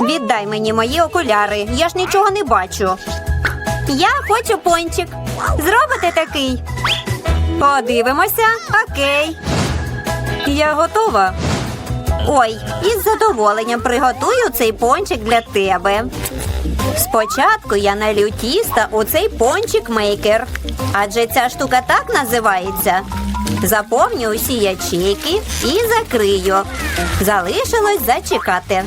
Віддай мені мої окуляри. Я ж нічого не бачу. Я хочу пончик. Зробите такий. Подивимося. Окей. Я готова. Ой, із задоволенням приготую цей пончик для тебе. Спочатку я налью тіста у цей пончик мейкер. Адже ця штука так називається. Заповню усі ячейки і закрию. Залишилось зачекати.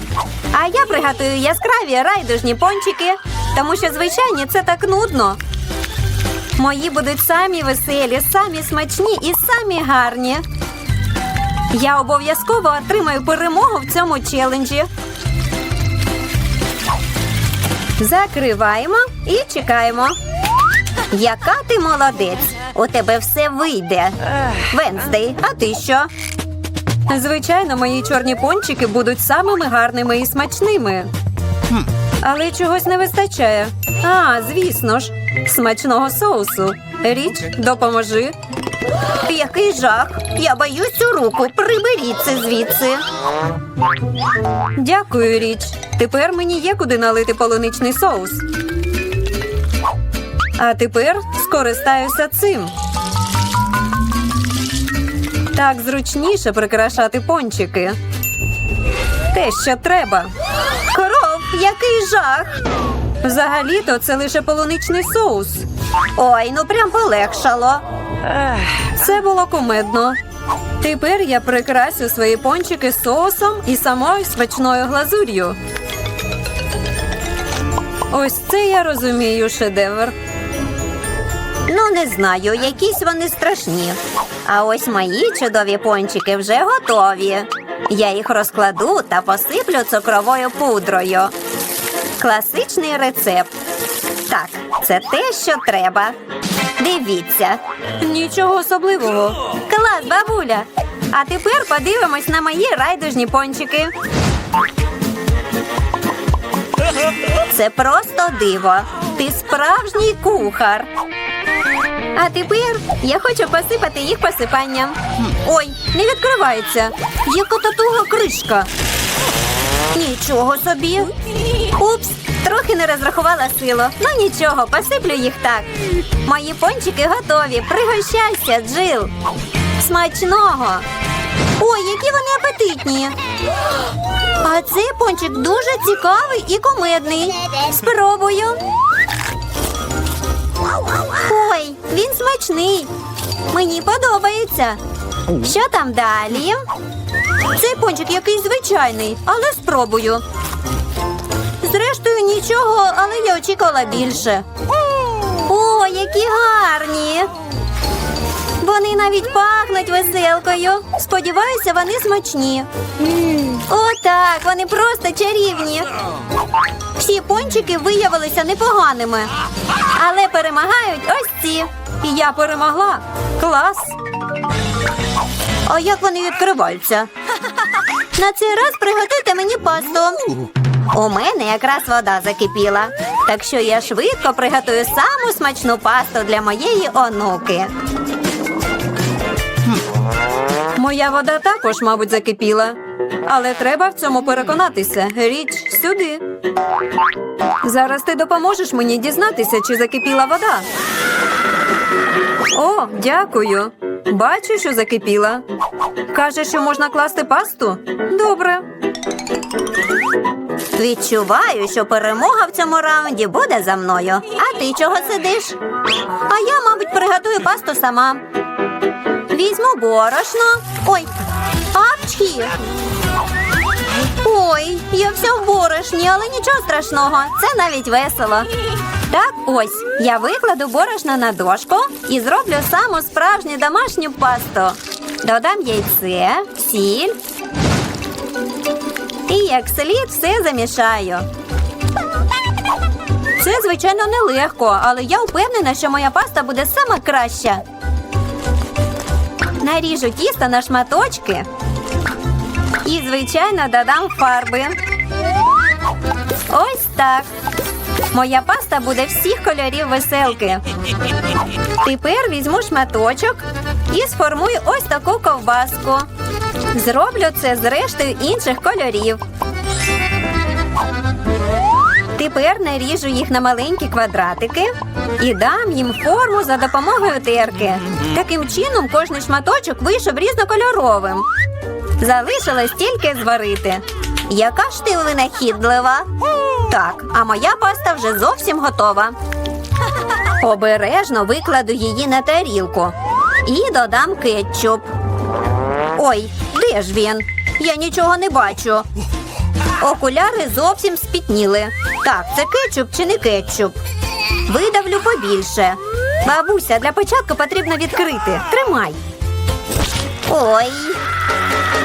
А я приготую яскраві райдужні пончики, тому що звичайні це так нудно. Мої будуть самі веселі, самі смачні і самі гарні. Я обов'язково отримаю перемогу в цьому челенджі. Закриваємо і чекаємо. Яка ти молодець! У тебе все вийде. Венздей, а ти що? Звичайно, мої чорні пончики будуть самими гарними і смачними. Але чогось не вистачає. А, звісно ж, смачного соусу. Річ, допоможи. Який жах! Я боюсь цю руку. Приберіть звідси. Дякую, річ. Тепер мені є куди налити полуничний соус. А тепер скористаюся цим. Так зручніше прикрашати пончики. Те, що треба. Коров, який жах! Взагалі-то це лише полуничний соус. Ой, ну прям полегшало. Це було кумедно. Тепер я прикрасю свої пончики соусом і самою смачною глазур'ю. Ось це я розумію шедевр. Ну, не знаю, якісь вони страшні. А ось мої чудові пончики вже готові. Я їх розкладу та посиплю цукровою пудрою. Класичний рецепт. Так, це те, що треба. Дивіться. Нічого особливого. Клас, бабуля. А тепер подивимось на мої райдужні пончики. Це просто диво. Ти справжній кухар. А тепер я хочу посипати їх посипанням. Ой, не відкривається. Яка татуга кришка. Нічого собі. Упс, трохи не розрахувала силу. Ну нічого, посиплю їх так. Мої пончики готові. Пригощайся, Джил. Смачного. Ой, які вони апетитні. А цей пончик дуже цікавий і кумедний. Спробую. Ой, він смачний. Мені подобається. Що там далі? Цей пончик якийсь звичайний, але спробую. Зрештою, нічого, але я очікувала більше. О, які гарні! Вони навіть пахнуть веселкою. Сподіваюся, вони смачні. Отак, вони просто чарівні. Всі пончики виявилися непоганими. Але перемагають ось ці. Я перемогла. Клас. А як вони відкриваються? На цей раз приготуйте мені пасту. У мене якраз вода закипіла. Так що я швидко приготую саму смачну пасту для моєї онуки. Моя вода також, мабуть, закипіла. Але треба в цьому переконатися. Річ сюди. Зараз ти допоможеш мені дізнатися, чи закипіла вода. О, дякую. Бачу, що закипіла. Каже, що можна класти пасту? Добре. Відчуваю, що перемога в цьому раунді буде за мною. А ти чого сидиш? А я, мабуть, приготую пасту сама. Візьму борошно. Ой, апчхі. Ой, я вся в борошні, але нічого страшного. Це навіть весело. Так, ось я викладу борошно на дошку і зроблю саму справжню домашню пасту. Додам яйце, сіль. І як слід все замішаю. Це, звичайно, нелегко, але я впевнена, що моя паста буде сама краща. Наріжу тісто на шматочки. І, звичайно, додам фарби. Ось так. Моя паста буде всіх кольорів веселки. Тепер візьму шматочок і сформую ось таку ковбаску. Зроблю це з рештою інших кольорів. Тепер наріжу їх на маленькі квадратики і дам їм форму за допомогою терки. Таким чином кожний шматочок вийшов різнокольоровим. Залишилось тільки зварити. Яка ж ти винахідлива? Так, а моя паста вже зовсім готова. Обережно викладу її на тарілку і додам кетчуп. Ой, де ж він? Я нічого не бачу. Окуляри зовсім спітніли. Так, це кетчуп чи не кетчуп? Видавлю побільше. Бабуся, для початку потрібно відкрити. Тримай. Ой.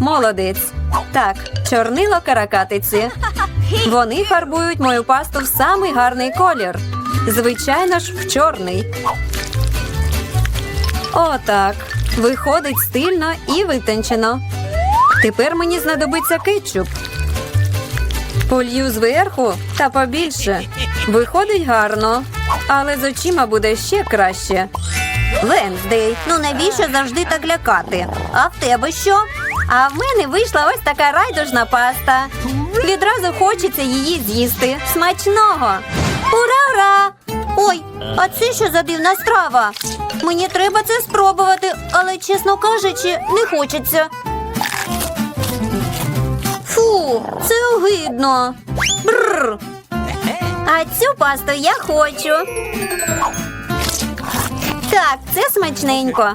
Молодець. Так, чорнило каракатиці. Вони фарбують мою пасту в самий гарний колір. Звичайно ж, в чорний. Отак. Виходить стильно і витончено. Тепер мені знадобиться кетчуп. Полью зверху та побільше. Виходить гарно, але з очима буде ще краще. Венздей, ну навіщо завжди так лякати? А в тебе що? А в мене вийшла ось така райдужна паста. Відразу хочеться її з'їсти. Смачного! Ура, ура! Ой, а це що за дивна страва? Мені треба це спробувати, але, чесно кажучи, не хочеться. Фу, це огидно. Бррр. А цю пасту я хочу. Так, це смачненько.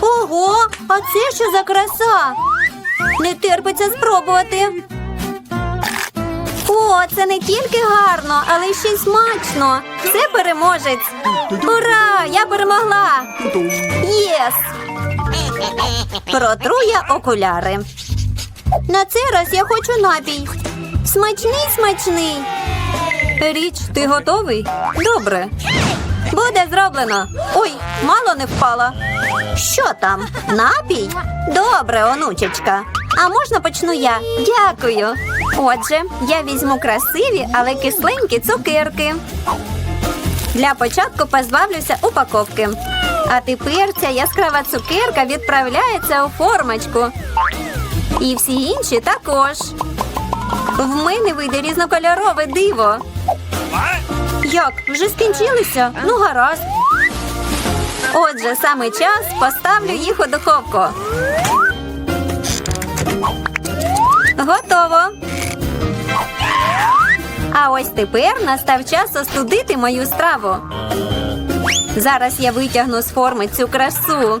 Ого, а це що за краса? Не терпиться спробувати. О, це не тільки гарно, але ще й смачно. Це переможець. Ура! Я перемогла! Єс! Протру я окуляри. На цей раз я хочу напій. Смачний, смачний. Річ, ти готовий? Добре. Буде зроблено. Ой, мало не впала. Що там? Напій? Добре, онучечка. А можна почну я? Дякую. Отже, я візьму красиві, але кисленькі цукерки. Для початку позбавлюся упаковки. А тепер ця яскрава цукерка відправляється у формочку. І всі інші також. В мене вийде різнокольорове диво. Як? Вже скінчилися? Ну, гаразд. Отже, саме час поставлю їх у духовку. Готово. А ось тепер настав час остудити мою страву. Зараз я витягну з форми цю красу.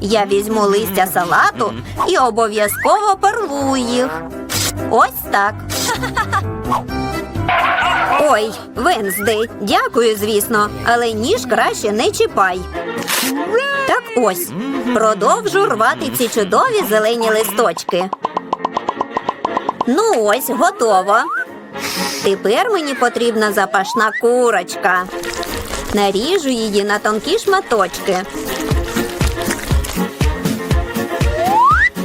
Я візьму листя салату і обов'язково порву їх. Ось так. Ой, Венздей, дякую, звісно, але ніж краще не чіпай. Так ось, продовжу рвати ці чудові зелені листочки. Ну ось, готово. Тепер мені потрібна запашна курочка. Наріжу її на тонкі шматочки.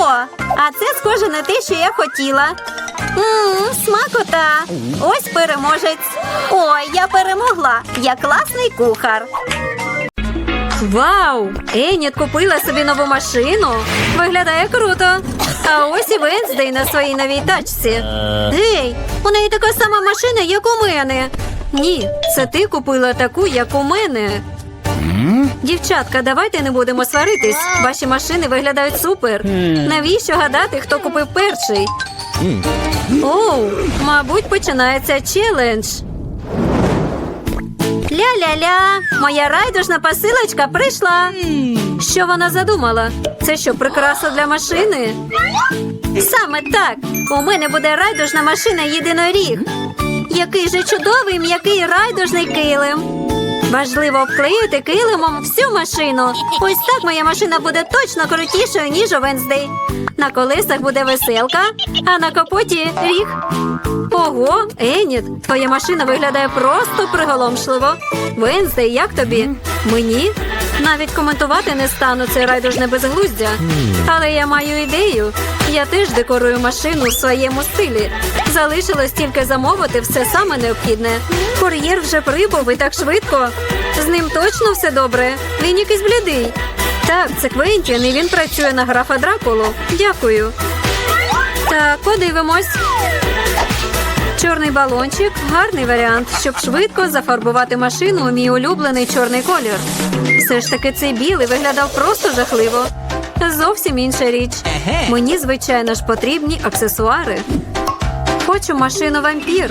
А це схоже на те, що я хотіла. Ммм, смакота. Ось переможець. Ой, я перемогла. Я класний кухар. Вау! Еніт купила собі нову машину. Виглядає круто. А ось і Венздей на своїй новій тачці. Гей, у неї така сама машина, як у мене. Ні, це ти купила таку, як у мене. Дівчатка, давайте не будемо сваритись. Ваші машини виглядають супер. Навіщо гадати, хто купив перший? Оу, мабуть, починається челендж. Ля-ля-ля, моя райдужна посилочка прийшла. Що вона задумала? Це що, прикраса для машини? Саме так. У мене буде райдужна машина єдиноріг. Який же чудовий м'який райдужний килим. Важливо обклеїти килимом всю машину. Ось так моя машина буде точно крутішою, ніж у Венздей. На колесах буде веселка, а на капоті ріг. Ого, Еніт, твоя машина виглядає просто приголомшливо. Венздей, як тобі? Мені? Навіть коментувати не стану це райдужне безглуздя. Але я маю ідею. Я теж декорую машину в своєму стилі. Залишилось тільки замовити все саме необхідне. Кур'єр вже прибув і так швидко. З ним точно все добре. Він якийсь блідий. Так, це Квентін, і він працює на графа Дракулу. Дякую. Так, подивимось. Чорний балончик гарний варіант, щоб швидко зафарбувати машину у мій улюблений чорний колір. Все ж таки цей білий виглядав просто жахливо. Зовсім інша річ. Мені, звичайно ж, потрібні аксесуари. Хочу машину вампір.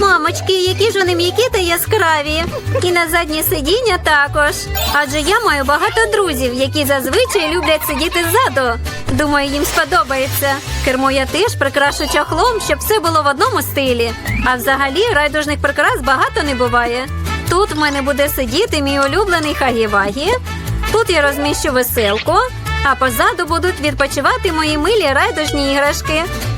Мамочки, які ж вони м'які та яскраві. І на заднє сидіння також. Адже я маю багато друзів, які зазвичай люблять сидіти ззаду. Думаю, їм сподобається. Кермо я теж прикрашу чохлом, щоб все було в одному стилі. А взагалі райдужних прикрас багато не буває. Тут в мене буде сидіти мій улюблений Хагі-Вагі. Тут я розміщу веселку, а позаду будуть відпочивати мої милі райдужні іграшки.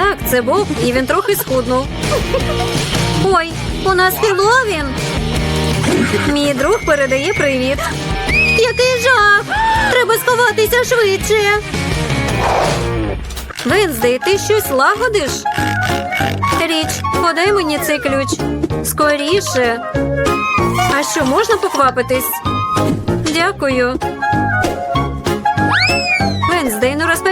Так, це Боб, і він трохи схуднув. Ой, у нас Хеллоуін. Мій друг передає привіт. Який жах! Треба сховатися швидше. Венздей, ти щось лагодиш? Річ, подай мені цей ключ. Скоріше. А що, можна поквапитись? Дякую.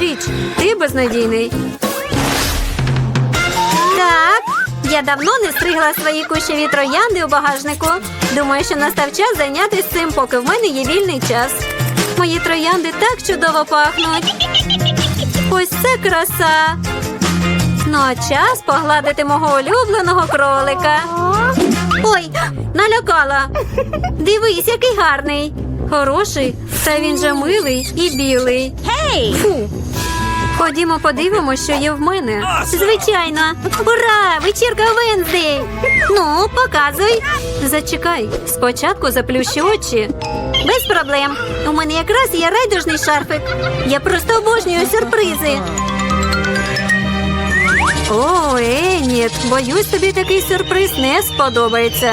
Річ, ти безнадійний. Так, я давно не стригла свої кущеві троянди у багажнику. Думаю, що настав час зайнятися цим, поки в мене є вільний час. Мої троянди так чудово пахнуть. Ось це краса. Ну, а час погладити мого улюбленого кролика. Ой, налякала. Дивись, який гарний. Хороший, та він же милий і білий. Фу. Ходімо, подивимося, що є в мене. Звичайно. Ура! Вечірка Венздей! Ну, показуй. Зачекай, спочатку заплющи очі. Без проблем. У мене якраз є райдужний шарфик. Я просто обожнюю сюрпризи. О, Еніт, боюсь, тобі такий сюрприз не сподобається.